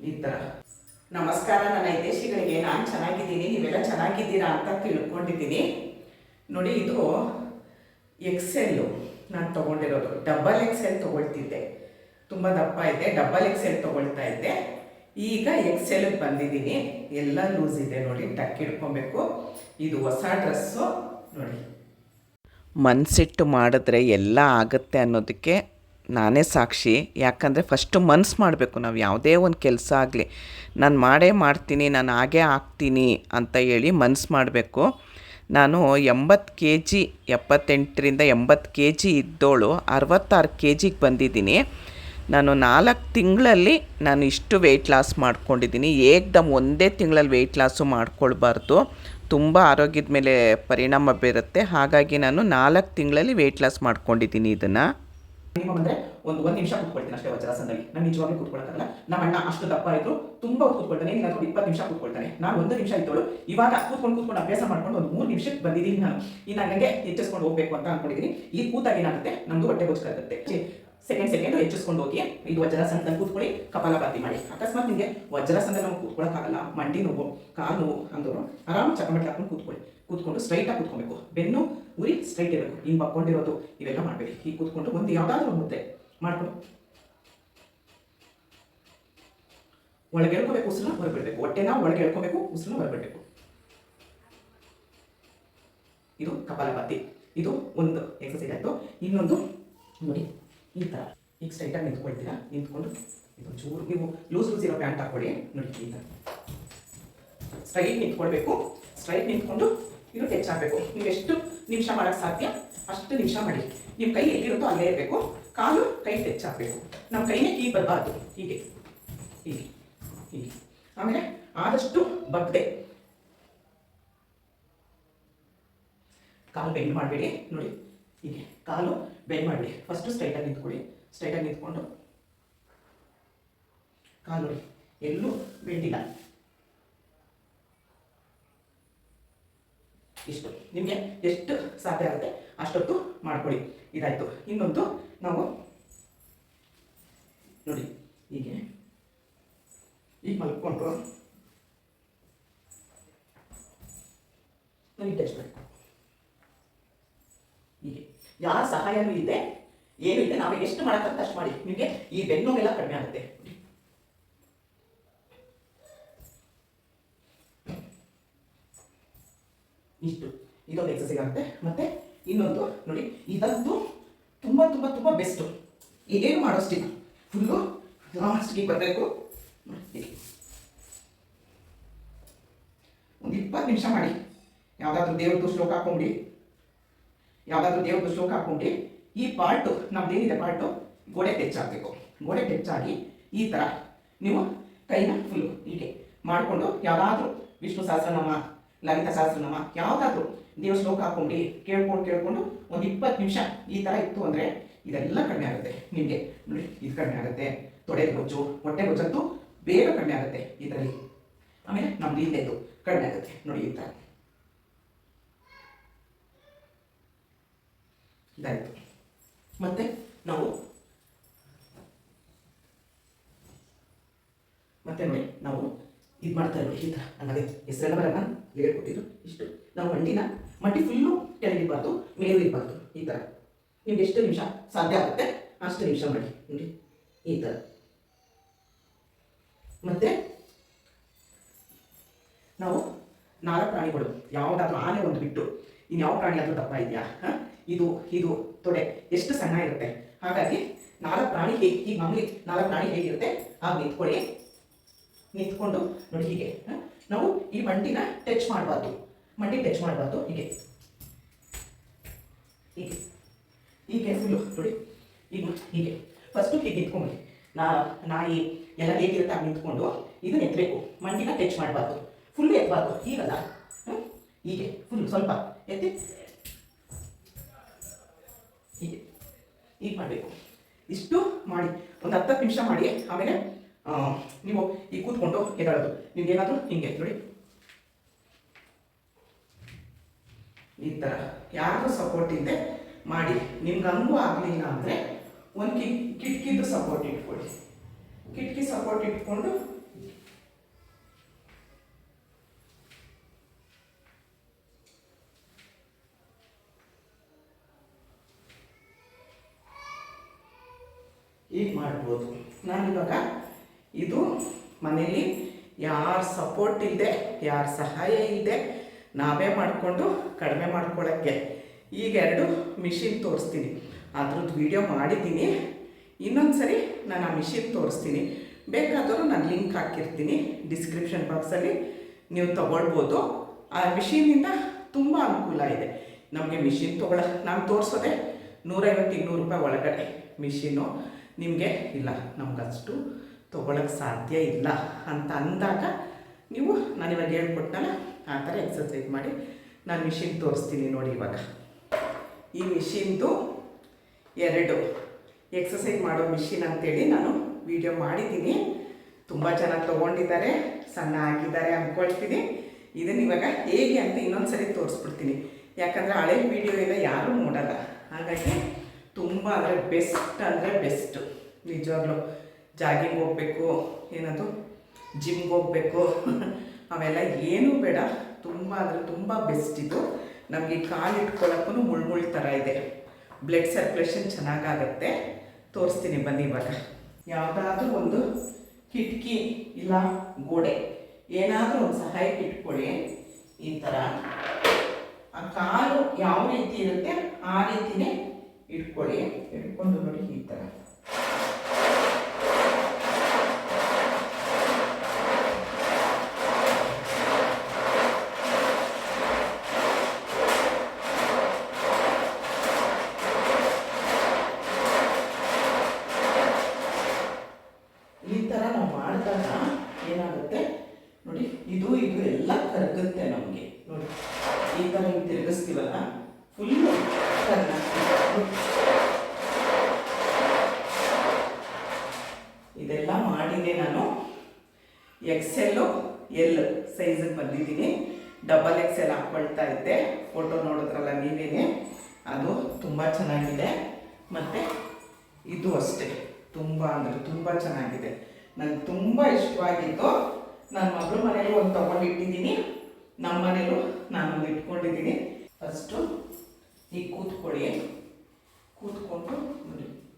ಈ ಥರ ನಮಸ್ಕಾರ, ನನ್ನ ಹಿತೇಶಿಗಳಿಗೆ ನಾನು ಚೆನ್ನಾಗಿದ್ದೀನಿ, ನೀವೆಲ್ಲ ಚೆನ್ನಾಗಿದ್ದೀರಾ ಅಂತ ತಿಳ್ಕೊಂಡಿದ್ದೀನಿ. ನೋಡಿ, ಇದು ಎಕ್ಸೆಲ್ಲು ನಾನು ತೊಗೊಂಡಿರೋದು. ಡಬಲ್ ಎಕ್ಸೆಲ್ ತೊಗೊಳ್ತಿದ್ದೆ. ತುಂಬ ದಪ್ಪ ಇದೆ. ಡಬಲ್ ಎಕ್ಸೆಲ್ ತೊಗೊಳ್ತಾ ಇದ್ದೆ. ಈಗ ಎಕ್ಸೆಲ್ಗೆ ಬಂದಿದ್ದೀನಿ. ಎಲ್ಲ ಲೂಸ್ ಇದೆ ನೋಡಿ, ಟಕ್ ಇಡ್ಕೊಬೇಕು ಇದು ಹೊಸ ಡ್ರೆಸ್ಸು ನೋಡಿ. ಮನಸ್ಸಿಟ್ಟು ಮಾಡಿದ್ರೆ ಎಲ್ಲ ಆಗುತ್ತೆ ಅನ್ನೋದಕ್ಕೆ ನಾನೇ ಸಾಕ್ಷಿ. ಯಾಕಂದರೆ ಫಸ್ಟು ಮನ್ಸು ಮಾಡಬೇಕು ನಾವು ಯಾವುದೇ ಒಂದು ಕೆಲಸ ಆಗಲಿ. ನಾನು ಮಾಡೇ ಮಾಡ್ತೀನಿ, ನಾನು ಹಾಗೇ ಆಗ್ತೀನಿ ಅಂತ ಹೇಳಿ ಮನ್ಸು ಮಾಡಬೇಕು. ನಾನು ಎಂಬತ್ತು ಕೆ ಜಿ ಎಪ್ಪತ್ತೆಂಟರಿಂದ ಎಂಬತ್ತು ಕೆ ಜಿ ಇದ್ದೋಳು, ಅರವತ್ತಾರು ಕೆ ಜಿಗೆ ಬಂದಿದ್ದೀನಿ. ನಾನು ನಾಲ್ಕು ತಿಂಗಳಲ್ಲಿ ನಾನು ಇಷ್ಟು ವೆಯ್ಟ್ ಲಾಸ್ ಮಾಡ್ಕೊಂಡಿದ್ದೀನಿ. ಏಕ್ದಮ್ ಒಂದೇ ತಿಂಗಳಲ್ಲಿ ವೆಯ್ಟ್ ಲಾಸು ಮಾಡ್ಕೊಳ್ಬಾರ್ದು. ತುಂಬ ಆರೋಗ್ಯದ ಮೇಲೆ ಪರಿಣಾಮ ಬೀರುತ್ತೆ. ಹಾಗಾಗಿ ನಾನು ನಾಲ್ಕು ತಿಂಗಳಲ್ಲಿ ವೆಯ್ಟ್ ಲಾಸ್ ಮಾಡ್ಕೊಂಡಿದ್ದೀನಿ ಇದನ್ನು. ಮಿನಿಮಮ್ ಅಂದ್ರೆ ಒಂದು ಒಂದು ನಿಮಿಷ ಕೂತ್ಕೊಳ್ತೀನಿ ಅಷ್ಟೇ ವಜ್ರಾಸನದಲ್ಲಿ ನಾನು ನಿಜವಾಗಿ ಕೂತ್ಕೊಳ್ಳೋಕ್ಕಾಗಲ್ಲ ನಮ್ಮ ಅಣ್ಣ ಅಷ್ಟು ದಪ್ಪ ಇದ್ರು ತುಂಬಾ ಕೂತ್ಕೊಳ್ತಾನೆ ಏನಾದ್ರು ಇಪ್ಪತ್ತು ನಿಮಿಷ ಕೂತ್ಕೊಳ್ತಾನೆ. ನಾನು ಒಂದು ನಿಮಿಷ ಇದ್ದಳು ಇವಾಗ ಕೂತ್ಕೊಂಡು ಕೂತ್ಕೊಂಡು ಅಭ್ಯಾಸ ಮಾಡ್ಕೊಂಡು ಒಂದು ಮೂರು ನಿಮಿಷಕ್ಕೆ ಬಂದಿದ್ದೀನಿ ನಾನು. ಇನ್ನ ನನಗೆ ಹೆಚ್ಚಿಸ್ಕೊಂಡು ಹೋಗ್ಬೇಕು ಅಂತ ಅನ್ಕೊಂಡಿದ್ದೀನಿ ಈ ಕೂತಾಗ ಏನಾಗುತ್ತೆ? ನಮ್ದು ಹೊಟ್ಟೆ ಗೊಚ್ಕಾಗುತ್ತೆ ಸೆಕೆಂಡ್ ಸೆಕೆಂಡ್ ಹೆಚ್ಚಿಸ್ಕೊಂಡು ಹೋಗಿ, ಇದು ವಜ್ರಾಸನದಲ್ಲಿ ಕೂತ್ಕೊಳ್ಳಿ ಕಪಾಲಭಾತಿ ಮಾಡಿ. ಅಕಸ್ಮಾತ್ ನಿಮಗೆ ವಜ್ರಾಸನದಲ್ಲಿ ನಾವು ಕೂತ್ಕೊಳ್ಳೋಕ್ಕಾಗಲ್ಲ ಮಂಡಿ ನೋವು, ಕಾಲು ನೋವು ಅಂದವರು ಆರಾಮ್ ಚಕಮಟ್ಟಿ ಹಾಕೊಂಡು ಕೂತ್ಕೊಳ್ಳಿ. ಕೂತ್ಕೊಂಡು ಸ್ಟ್ರೈಟಾಗಿ ಕೂತ್ಕೊಬೇಕು. ಬೆನ್ನು ಉರಿ ಸ್ಟ್ರೈಟ್ ಇರಬೇಕು. ಹಿಂಗೆ ಬಕ್ಕೊಂಡಿರೋದು ಇವೆಲ್ಲ ಮಾಡಬೇಡಿ. ಹೀಗೆ ಕೂತ್ಕೊಂಡು ಒಂದು ಯಾವುದಾದ್ರೂ ಮುದ್ದೆ ಮಾಡ್ಕೊಂಡು ಒಳಗೆ ಹೇಳ್ಕೋಬೇಕು ಉಸಿರನ್ನ ಹೊರಬಿಡ್ಬೇಕು. ಹೊಟ್ಟೆನ ಒಳಗೆ ಹೇಳ್ಕೋಬೇಕು ಉಸಿರನ್ನ ಹೊರಬಿಡ್ಬೇಕು. ಇದು ಕಪಾಲಭಾತಿ ಇದು ಒಂದು ಎಕ್ಸಸೈಸ್ ಆಯಿತು. ಇನ್ನೊಂದು ನೋಡಿ, ಈ ಥರ ಈಗ ಸ್ಟ್ರೈಟಾಗಿ ನಿಂತ್ಕೊಳ್ತೀರಾ? ನಿಂತ್ಕೊಂಡು ಇದು ಚೂರು, ನೀವು ಲೂಸ್ ಲೂಸ್ ಇರೋ ಪ್ಯಾಂಟ್ ಹಾಕೊಳ್ಳಿ ನೋಡಿ, ಈ ಥರ ಸ್ಟ್ರೈಟ್ ನಿಂತ್ಕೊಳ್ಬೇಕು. ಸ್ಟ್ರೈಟ್ ನಿಂತ್ಕೊಂಡು ಇದು ಹೆಚ್ಚಾಗಬೇಕು ನೀವು ಎಷ್ಟು ನಿಮಿಷ ಮಾಡೋಕ್ಕೆ ಸಾಧ್ಯ, ಅಷ್ಟು ನಿಮಿಷ ಮಾಡಿ. ನಿಮ್ಮ ಕೈ ಎಲ್ಲಿರುತ್ತೋ ಅಲ್ಲೇ ಇರಬೇಕು. ಕಾಲು ಕೈ ಹೆಚ್ಚಾಗಬೇಕು ನಮ್ಮ ಕೈನೇ ಕೀ ಬರಬಾರ್ದು. ಹೀಗೆ. ಹೀಗೆ. ಹೀಗೆ. ಆಮೇಲೆ ಆದಷ್ಟು ಬಗ್ದೆ. ಕಾಲು ಬೆಂಡ್ ಮಾಡಬೇಡಿ. ನೋಡಿ. ಹೀಗೆ. ಕಾಲು ಬೆಂಡ್ ಮಾಡಬೇಡಿ. ಫಸ್ಟು ಸ್ಟ್ರೈಟಾಗಿ ನಿಂತ್ಕೊಳ್ಳಿ. ಸ್ಟ್ರೈಟಾಗಿ ನಿಂತ್ಕೊಂಡು. ಕಾಲು ನೋಡಿ. ಎಲ್ಲೂ ಬೆಂಡಿಲ್ಲ ಇಷ್ಟು. ನಿಮಗೆ ಎಷ್ಟು ಸಾಧ್ಯ ಆಗುತ್ತೆ ಅಷ್ಟೊತ್ತು ಮಾಡ್ಕೊಳ್ಳಿ. ಇದಾಯಿತು. ಇನ್ನೊಂದು ನಾವು ನೋಡಿ, ಹೀಗೆ. ಈಗ ಮಲ್ಕೊಂಡು ಟೆಸ್ಟ್ ಬೇಕು ಹೀಗೆ. ಯಾರ ಸಹಾಯನೂ ಇದೆ ಏನು ಇದೆ ನಾವು ಎಷ್ಟು ಮಾಡೋಕ್ಕಂತ ಅಷ್ಟು ಮಾಡಿ. ನಿಮಗೆ ಈ ಬೆನ್ನೋವೆಲ್ಲ ಕಡಿಮೆ ಆಗುತ್ತೆ. ಇಷ್ಟು. ಇದೊಂದು ಎಕ್ಸಸೈಸ್ ಆಗುತ್ತೆ. ಮತ್ತೆ ಇನ್ನೊಂದು, ನೋಡಿ ಇದಂತೂ ತುಂಬ ತುಂಬ ತುಂಬ ಬೆಸ್ಟು ಏನು ಮಾಡೋಷ್ಟಿಲ್ಲ. ಫುಲ್ಲು ಲಾಸ್ಟ್ಗೆ ಬರಬೇಕು. ಒಂದು ಇಪ್ಪತ್ತು ನಿಮಿಷ ಮಾಡಿ. ಯಾವುದಾದ್ರೂ ದೇವ್ರದ್ದು ಶ್ಲೋಕ ಹಾಕೊಂಬಿಡಿ ಯಾವುದಾದ್ರೂ ದೇವ್ರದ್ದು ಶ್ಲೋಕ ಹಾಕೊಂಡಿ ಈ ಪಾರ್ಟು ನಮ್ದೇನಿದೆ ಪಾರ್ಟು ಗೋಡೆ ಟೆಚ್ಚಾಗಬೇಕು ಗೋಡೆ ಟೆಚ್ಚಾಗಿ ಈ ಥರ ನೀವು ಕೈನ ಫುಲ್ಲು ಹೀಗೆ ಮಾಡಿಕೊಂಡು ಯಾವುದಾದ್ರೂ ವಿಷ್ಣು ಸಹಸ್ರನಾಮ ಲಲಿತ ಸಹಸ್ರನಾಮ ಯಾವುದಾದ್ರೂ ನೀವು ಶ್ಲೋಕ ಹಾಕೊಂಡು ಕೇಳ್ಕೊಂಡು ಕೇಳ್ಕೊಂಡು ಒಂದು ಇಪ್ಪತ್ತು ನಿಮಿಷ ಈ ಥರ ಇತ್ತು ಅಂದರೆ ಇದೆಲ್ಲ ಕಡಿಮೆ ಆಗುತ್ತೆ. ನಿಮಗೆ ನೋಡಿ, ಇದು ಕಡಿಮೆ ಆಗುತ್ತೆ. ತೊಡೆ ಗೊಜ್ಜು ಹೊಟ್ಟೆ ಗೊಜ್ಜಂತೂ ಬೇಗ ಕಡಿಮೆ ಆಗುತ್ತೆ ಇದರಲ್ಲಿ. ಆಮೇಲೆ ನಮ್ದು ಹಿಂದೆದು ಕಡಿಮೆ ಆಗುತ್ತೆ. ನೋಡಿ ಈ ಥರ ಇದಾಯಿತು. ಮತ್ತೆ ನಾವು ಮತ್ತೆ ನೋಡಿ, ನಾವು ಇದು ಮಾಡ್ತಾ ಇರೋದು ಈ ಥರ ನನಗೆ ಹೆಸರೆಲ್ಲ ಬರಲ್ಲ. ಹೇಳ್ಕೊಟ್ಟಿದ್ರು ಇಷ್ಟು. ನಾವು ಮಂಡಿನ ಮಟ್ಟಿ ಫುಲ್ಲು ಕೆಳಗಿರಬಾರ್ದು ಮೇಲೂ ಇರಬಾರ್ದು ಈ ಥರ ನಿಮ್ಗೆ ಎಷ್ಟು ನಿಮಿಷ ಸಾಧ್ಯ ಆಗುತ್ತೆ, ಅಷ್ಟು ನಿಮಿಷ ಮಾಡಿ. ನೋಡಿ. ಈ ಥರ ಮತ್ತೆ ನಾವು ನಾಲ್ಕು ಪ್ರಾಣಿಗಳು. ಯಾವುದಾದ್ರೂ ಆನೆ ಒಂದು ಬಿಟ್ಟು ಇನ್ಯಾವ ಪ್ರಾಣಿ ಆದರೂ ದಪ್ಪ ಇದೆಯಾ? ಇದು ಇದು ತೊಡೆ ಎಷ್ಟು ಸಣ್ಣ ಇರುತ್ತೆ? ಹಾಗಾಗಿ ನಾಲ್ಕು ಪ್ರಾಣಿ ಹೇಗೆ ಈಗ ಮಾಮೂಲಿ ನಾಲ್ಕು ಪ್ರಾಣಿ ಹೇಗಿರುತ್ತೆ? ಹಾಗೆ ನಿಂತ್ಕೊಳ್ಳಿ. ನಿಂತ್ಕೊಂಡು. ನೋಡಿ ಹೀಗೆ ನಾವು ಈ ಮಂಡಿನ ಟಚ್ ಮಾಡಬಾರ್ದು. ಮಂಡಿ ಟಚ್ ಮಾಡಬಾರ್ದು. ಹೀಗೆ. ಹೀಗೆ. ಹೀಗೆ ಫುಲ್ಲು ನೋಡಿ, ಈಗ ಹೀಗೆ. ಫಸ್ಟು ಹೀಗೆ ನಿಂತ್ಕೊಂಬಿ ನಾ, ನಾಯಿ ಎಲ್ಲ ಹೇಗಿರುತ್ತೆ ಹಾಗೆ ನಿಂತ್ಕೊಂಡು ಇದು ಎತ್ತಬೇಕು ಮಂಡಿನ ಟಚ್ ಮಾಡಬಾರ್ದು. ಫುಲ್ ಎತ್ತಬಾರ್ದು ಹೀಗಲ್ಲ? ಹೀಗೆ. ಫುಲ್ ಸ್ವಲ್ಪ ಎತ್ತಿ. ಹೀಗೆ. ಹೀಗೆ ಮಾಡಬೇಕು. ಇಷ್ಟು ಮಾಡಿ. ಒಂದು ಹತ್ತು ನಿಮಿಷ ಮಾಡಿ. ಆಮೇಲೆ ನೀವು ಈ ಕೂತ್ಕೊಂಡು ಎದ್ದೇಳೋದು ನಿಮ್ಗೆ ಏನಾದರೂ? ಹಿಂಗೆ, ನೋಡಿ. ಈ ಥರ ಯಾರು ಸಪೋರ್ಟ್ ಇದೆ ಮಾಡಿ. ನಿಮ್ಗೆ ಹಂಗೂ ಆಗಲಿಲ್ಲ ಅಂದರೆ ಒಂದು ಕಿ ಕಿಟಕಿದು ಸಪೋರ್ಟ್ ಇಟ್ಕೊಳ್ಳಿ. ಕಿಟಕಿ ಸಪೋರ್ಟ್ ಇಟ್ಕೊಂಡು ಈಗ ಮಾಡ್ಬೋದು. ನಾನು ಇದು ಮನೇಲಿ. ಯಾರ ಸಪೋರ್ಟ್ ಇಲ್ಲದೆ ಯಾರ ಸಹಾಯ ಇಲ್ಲದೆ ನಾವೇ ಮಾಡಿಕೊಂಡು ಕಡಿಮೆ ಮಾಡ್ಕೊಳ್ಳೋಕ್ಕೆ ಈಗ ಎರಡು ಮಿಷಿನ್ ತೋರಿಸ್ತೀನಿ. ಅದ್ರದ್ದು ವಿಡಿಯೋ ಮಾಡಿದ್ದೀನಿ. ಇನ್ನೊಂದು ಸರಿ ನಾನು ಆ ಮಿಷಿನ್ ತೋರಿಸ್ತೀನಿ. ಬೇಕಾದರೂ ನಾನು ಲಿಂಕ್ ಹಾಕಿರ್ತೀನಿ ಡಿಸ್ಕ್ರಿಪ್ಷನ್ ಬಾಕ್ಸಲ್ಲಿ ನೀವು ತಗೊಳ್ಬೋದು. ಆ ಮಿಷಿನಿಂದ ತುಂಬ ಅನುಕೂಲ ಇದೆ. ನಮಗೆ ಮಿಷಿನ್ ತೊಗೊಳ, ನಾನು ತೋರಿಸೋದೆ ನೂರೈವತ್ತು, ಇನ್ನೂರು ರೂಪಾಯಿ ಒಳಗಡೆ ಮಿಷಿನು ನಿಮಗೆ, ಇಲ್ಲ, ನಮಗಷ್ಟು ತೊಗೊಳಕ್ಕೆ ಸಾಧ್ಯ ಇಲ್ಲ ಅಂತ ಅಂದಾಗ ನೀವು ನಾನು ಇವಾಗ ಹೇಳ್ಕೊಟ್ಟಲ್ಲ ಆ ಥರ ಎಕ್ಸಸೈಸ್ ಮಾಡಿ ನಾನು ಮಿಷಿನ್ ತೋರಿಸ್ತೀನಿ ನೋಡಿ ಇವಾಗ. ಈ ಮಿಷಿನ್ದು ಎರಡು ಎಕ್ಸಸೈಸ್ ಮಾಡೋ ಮಿಷಿನ್ ಅಂತೇಳಿ ನಾನು ವಿಡಿಯೋ ಮಾಡಿದ್ದೀನಿ. ತುಂಬ ಜನ ತೊಗೊಂಡಿದ್ದಾರೆ, ಸಣ್ಣ ಆಗಿದ್ದಾರೆ ಅಂದ್ಕೊಳ್ತೀನಿ ಇದನ್ನು ಇವಾಗ ಹೇಗೆ ಅಂತ ಇನ್ನೊಂದು ಸರಿ ತೋರಿಸ್ಬಿಡ್ತೀನಿ. ಯಾಕಂದರೆ ಹಳೆ ವಿಡಿಯೋ ಎಲ್ಲ ಯಾರೂ ನೋಡಲ್ಲ. ಹಾಗಾಗಿ ತುಂಬ ಅಂದರೆ ಬೆಸ್ಟ್ ಅಂದರೆ ಬೆಸ್ಟು ನಿಜವಾಗ್ಲೂ. ಜಾಗಿಂಗ್ ಹೋಗಬೇಕು, ಏನದು? ಜಿಮ್ಗೆ ಹೋಗಬೇಕು. ಅವೆಲ್ಲ ಏನೂ ಬೇಡ. ತುಂಬ ಅಂದರೆ ತುಂಬ ಬೆಸ್ಟ್ ಇದು. ನಮಗೆ ಕಾಲು ಇಟ್ಕೊಳ್ಳೋಕ್ಕೂ ಮುಳ್ಮುಳ್ ಥರ ಇದೆ. ಬ್ಲಡ್ ಸರ್ಕ್ಯುಲೇಷನ್ ಚೆನ್ನಾಗಾಗತ್ತೆ. ತೋರಿಸ್ತೀನಿ ಬನ್ನಿ ಇವಾಗ. ಯಾವುದಾದ್ರೂ ಒಂದು ಕಿಟಕಿ ಇಲ್ಲ ಗೋಡೆ, ಏನಾದರೂ ಒಂದು ಸಹಾಯಕ್ಕೆ ಇಟ್ಕೊಳ್ಳಿ. ಈ ಥರ ಆ ಕಾಲು ಯಾವ ರೀತಿ ಇರುತ್ತೆ, ಆ ರೀತಿನೇ ಇಟ್ಕೊಳ್ಳಿ. ಇಟ್ಕೊಂಡು ನೋಡಿ ಈ ಥರ ಈ ಥರ ನಾವು ಮಾಡಿದಾಗ ಏನಾಗುತ್ತೆ? ನೋಡಿ, ಇದು ಇದು ಎಲ್ಲ ಕರಗುತ್ತೆ ನಮಗೆ. ನೋಡಿ, ಈ ಥರ ಹಿಂಗೆ ತಿರುಗಿಸ್ತೀವಲ್ಲ ಫುಲ್ಲು ಇದೆಲ್ಲ ಮಾಡಿದೆ ನಾನು. ಎಕ್ಸೆಲ್ಲು ಎಲ್ ಸೈಜಿಗೆ ಬಂದಿದ್ದೀನಿ. ಡಬಲ್ ಎಕ್ಸೆಲ್ ಹಾಕ್ಕೊಳ್ತಾ ಇದ್ದೆ. ಫೋಟೋ ನೋಡಿದ್ರಲ್ಲ ನೀವೇನೆ. ಅದು ತುಂಬ ಚೆನ್ನಾಗಿದೆ. ಮತ್ತು ಇದು ಅಷ್ಟೇ. ತುಂಬ ಅಂದರೆ ತುಂಬ ಚೆನ್ನಾಗಿದೆ. ನನಗೆ ತುಂಬ ಇಷ್ಟವಾಗಿತ್ತು ನನ್ನ ಮಗಳ ಮನೇಲಿ ಒಂದು ತೊಗೊಂಡಿಟ್ಟಿದ್ದೀನಿ. ನಮ್ಮ ಮನೇಲೂ ನಾನೊಂದು ಇಟ್ಕೊಂಡಿದ್ದೀನಿ. ಫಸ್ಟು ಈಗ ಕೂತ್ಕೊಳ್ಳಿ. ಕೂತ್ಕೊಂಡು ನೋಡಿ.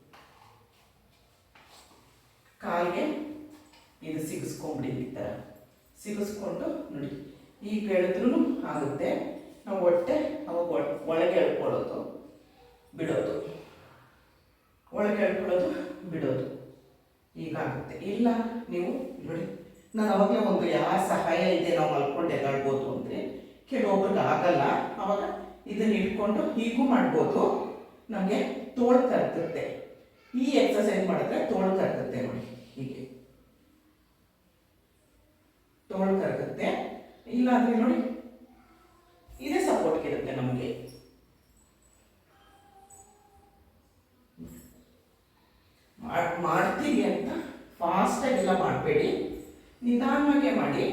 ಕಾಲಿಗೆ ಇದು ಸಿಗಿಸ್ಕೊಂಬಿಡಿ ಈ ಥರ ಸಿಗಿಸ್ಕೊಂಡು ನೋಡಿ. ಈಗ ಎಳೆದ್ರೂ ಆಗುತ್ತೆ. ನಾವು ಹೊಟ್ಟೆ ಅವಾಗ ಒಳ- ಒಳಗೆ ಎಳ್ಕೊಳ್ಳೋದು, ಬಿಡೋದು. ಒಳಗೆ ಎಳ್ಕೊಳ್ಳೋದು, ಬಿಡೋದು. ಹೀಗಾಗುತ್ತೆ. ಇಲ್ಲ, ನೀವು ನೋಡಿ, ನಾನು ಅವಾಗಲೇ ಒಂದು ಯಾವ ಸಹಾಯ ಇದೆ ನಾವು ಮಲ್ಕೊಂಡು ಎದ್ದಾಡ್ಬೋದು ಅಂದರೆ ಕೆಲವೊಬ್ರಿಗೆ ಆಗಲ್ಲ. ಅವಾಗ ಇದನ್ನ ಇಟ್ಕೊಂಡು ಹೀಗೂ ಮಾಡ್ಬೋದು. ನಮಗೆ ತೋಳು ಕರ್ತುತ್ತೆ ಈ ಎಕ್ಸಸೈಸ್ ಮಾಡಿದ್ರೆ ತೋಳು ಕರ್ತುತ್ತೆ ನೋಡಿ, ಹೀಗೆ. ತೋಳು ಕರಗುತ್ತೆ ಇಲ್ಲ ಅಂದ್ರೆ ನೋಡಿ, ಇದೇ ಸಪೋರ್ಟ್ ಇರುತ್ತೆ ನಮಗೆ. ಮಾಡ್- ಮಾಡ್ತೀವಿ ಅಂತ ಫಾಸ್ಟಾಗೆಲ್ಲ ಮಾಡಬೇಡಿ. ನಿಧಾನವಾಗೇ ಮಾಡಿ.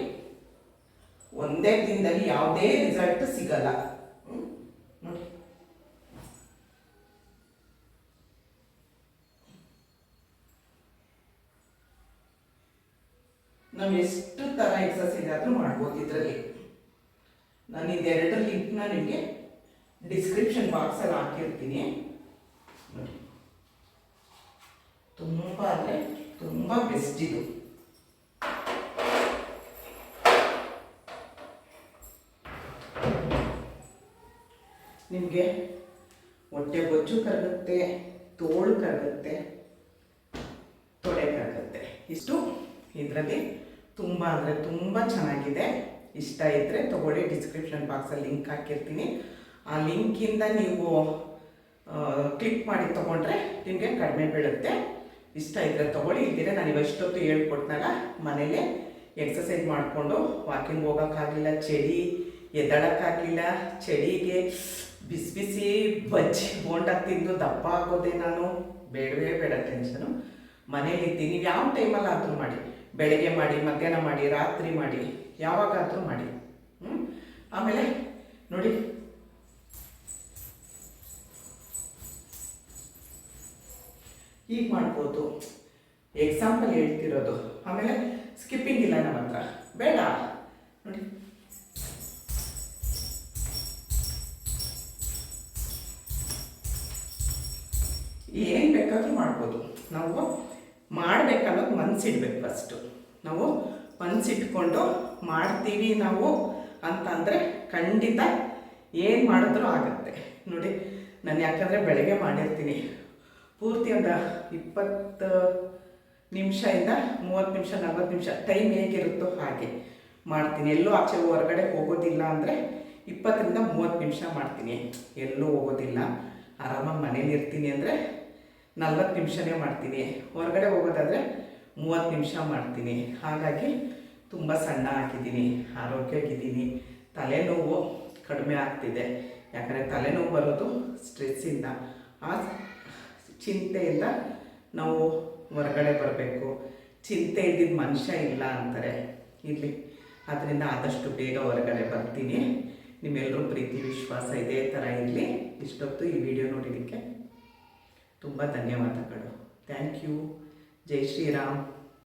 ಒಂದೇ ದಿನದಲ್ಲಿ ಯಾವುದೇ ರಿಸಲ್ಟ್ ಸಿಗಲ್ಲ. ನಾವು ಎಷ್ಟು ಥರ ಎಕ್ಸಸೈಸ್ ಆದರೂ ಮಾಡ್ಬೋದು ಇದರಲ್ಲಿ. ನಾನು ಇದೆರಡರ ಲಿಂಕ್ನ ನಿಮಗೆ ಡಿಸ್ಕ್ರಿಪ್ಷನ್ ಬಾಕ್ಸಲ್ಲಿ ಹಾಕಿರ್ತೀನಿ ನೋಡಿ ತುಂಬ ಅಂದರೆ ತುಂಬ ಬೆಸ್ಟ್ ಇದು. ನಿಮಗೆ ಹೊಟ್ಟೆ ಬೊಜ್ಜು ಕರಗುತ್ತೆ, ತೋಳು ಕರಗುತ್ತೆ, ತೊಡೆ ಕರಗುತ್ತೆ. ಇಷ್ಟು ಇದರಲ್ಲಿ ತುಂಬ ಅಂದರೆ ತುಂಬ ಚೆನ್ನಾಗಿದೆ. ಇಷ್ಟ ಇದ್ದರೆ ತಗೊಳ್ಳಿ ಡಿಸ್ಕ್ರಿಪ್ಷನ್ ಬಾಕ್ಸಲ್ಲಿ ಲಿಂಕ್ ಹಾಕಿರ್ತೀನಿ. ಆ ಲಿಂಕಿಂದ ನೀವು ಕ್ಲಿಕ್ ಮಾಡಿ ತೊಗೊಂಡ್ರೆ ನಿಮಗೆ ಕಡಿಮೆ ಬೀಳುತ್ತೆ. ಇಷ್ಟ ಇದ್ದರೆ ತಗೊಳ್ಳಿ ಇದ್ದರೆ ನಾನು ಇವಷ್ಟೊತ್ತು ಹೇಳ್ಕೊಟ್ನಲ್ಲ, ಮನೇಲೆ ಎಕ್ಸಸೈಸ್ ಮಾಡಿಕೊಂಡು ವಾಕಿಂಗ್ ಹೋಗೋಕ್ಕಾಗಲಿಲ್ಲ, ಚಳಿ ಎದ್ದಳಕ್ಕಾಗಲಿಲ್ಲ, ಚಳಿಗೆ ಬಿಸಿ ಬಿಸಿ ಬಜ್ಜಿ ಬೋಂಡ ತಿಂದು ದಪ್ಪ ಆಗೋದೆ ನಾನು. ಬೇಡವೇ ಬೇಡ ಟೆನ್ಷನು ಮನೇಲಿದ್ದೀನಿ ನೀವು ಯಾವ ಟೈಮಲ್ಲಿ ಆದರೂ ಮಾಡಿ. ಬೆಳಗ್ಗೆ ಮಾಡಿ, ಮಧ್ಯಾಹ್ನ ಮಾಡಿ, ರಾತ್ರಿ ಮಾಡಿ, ಯಾವಾಗಾದರೂ ಮಾಡಿ. ಹ್ಞೂ ಆಮೇಲೆ ನೋಡಿ ಹೀಗೆ ಮಾಡ್ಬೋದು. ಎಕ್ಸಾಂಪಲ್ ಹೇಳ್ತಿರೋದು. ಆಮೇಲೆ ಸ್ಕಿಪ್ಪಿಂಗ್ ಇಲ್ಲ ನಮ್ಮ ಹತ್ರ. ಬೇಡ. ನೋಡಿ. ಏನು ಬೇಕಾದರೂ ಮಾಡ್ಬೋದು. ನಾವು ಮಾಡಬೇಕನ್ನೋದು ಮನಸ್ಸಿಡ್ಬೇಕು ಫಸ್ಟು ನಾವು ಮನಸ್ಸಿಟ್ಕೊಂಡು ಮಾಡ್ತೀವಿ ನಾವು ಅಂತಂದರೆ ಖಂಡಿತ ಏನು ಮಾಡಿದ್ರೂ ಆಗುತ್ತೆ. ನೋಡಿ, ನಾನು ಯಾಕಂದರೆ ಬೆಳಗ್ಗೆ ಮಾಡಿರ್ತೀನಿ. ಪೂರ್ತಿ ಒಂದು ಇಪ್ಪತ್ತು ನಿಮಿಷದಿಂದ ಮೂವತ್ತು ನಿಮಿಷ, ನಲ್ವತ್ತು ನಿಮಿಷ ಟೈಮ್ ಹೇಗಿರುತ್ತೋ ಹಾಗೆ ಮಾಡ್ತೀನಿ. ಎಲ್ಲೂ ಆಚೆ ಹೊರಗಡೆ ಹೋಗೋದಿಲ್ಲ ಅಂದರೆ ಇಪ್ಪತ್ತರಿಂದ ಮೂವತ್ತು ನಿಮಿಷ ಮಾಡ್ತೀನಿ. ಎಲ್ಲೂ ಹೋಗೋದಿಲ್ಲ. ಆರಾಮಾಗಿ ಮನೇಲಿ ಇರ್ತೀನಿ ಅಂದರೆ ನಲ್ವತ್ತು ನಿಮಿಷನೇ ಮಾಡ್ತೀನಿ. ಹೊರಗಡೆ ಹೋಗೋದಾದರೆ ಮೂವತ್ತು ನಿಮಿಷ ಮಾಡ್ತೀನಿ. ಹಾಗಾಗಿ ತುಂಬ ಸಣ್ಣ ಹಾಕಿದ್ದೀನಿ ಆರೋಗ್ಯವಾಗಿದ್ದೀನಿ. ತಲೆನೋವು ಕಡಿಮೆ ಆಗ್ತಿದೆ. ಯಾಕಂದರೆ ತಲೆನೋವು ಬರೋದು ಸ್ಟ್ರೆಸ್ಸಿಂದ ಆ ಚಿಂತೆಯಿಂದ ನಾವು ಹೊರಗಡೆ ಬರಬೇಕು. ಚಿಂತೆ ಇದ್ದಿದ್ದ ಮನುಷ್ಯ ಇಲ್ಲ ಅಂತಾರೆ. ಇಲ್ಲಿ ಅದರಿಂದ ಆದಷ್ಟು ಬೇಗ ಹೊರಗಡೆ ಬರ್ತೀನಿ. ನಿಮ್ಮೆಲ್ಲರೂ ಪ್ರೀತಿ, ವಿಶ್ವಾಸ ಇದೇ ಥರ ಇರಲಿ. ಇಷ್ಟೊತ್ತು ಈ ವಿಡಿಯೋ ನೋಡಿದ್ದಕ್ಕೆ ತುಂಬ ಧನ್ಯವಾದಗಳು. Thank you. ಜೈ ಶ್ರೀರಾಮ್.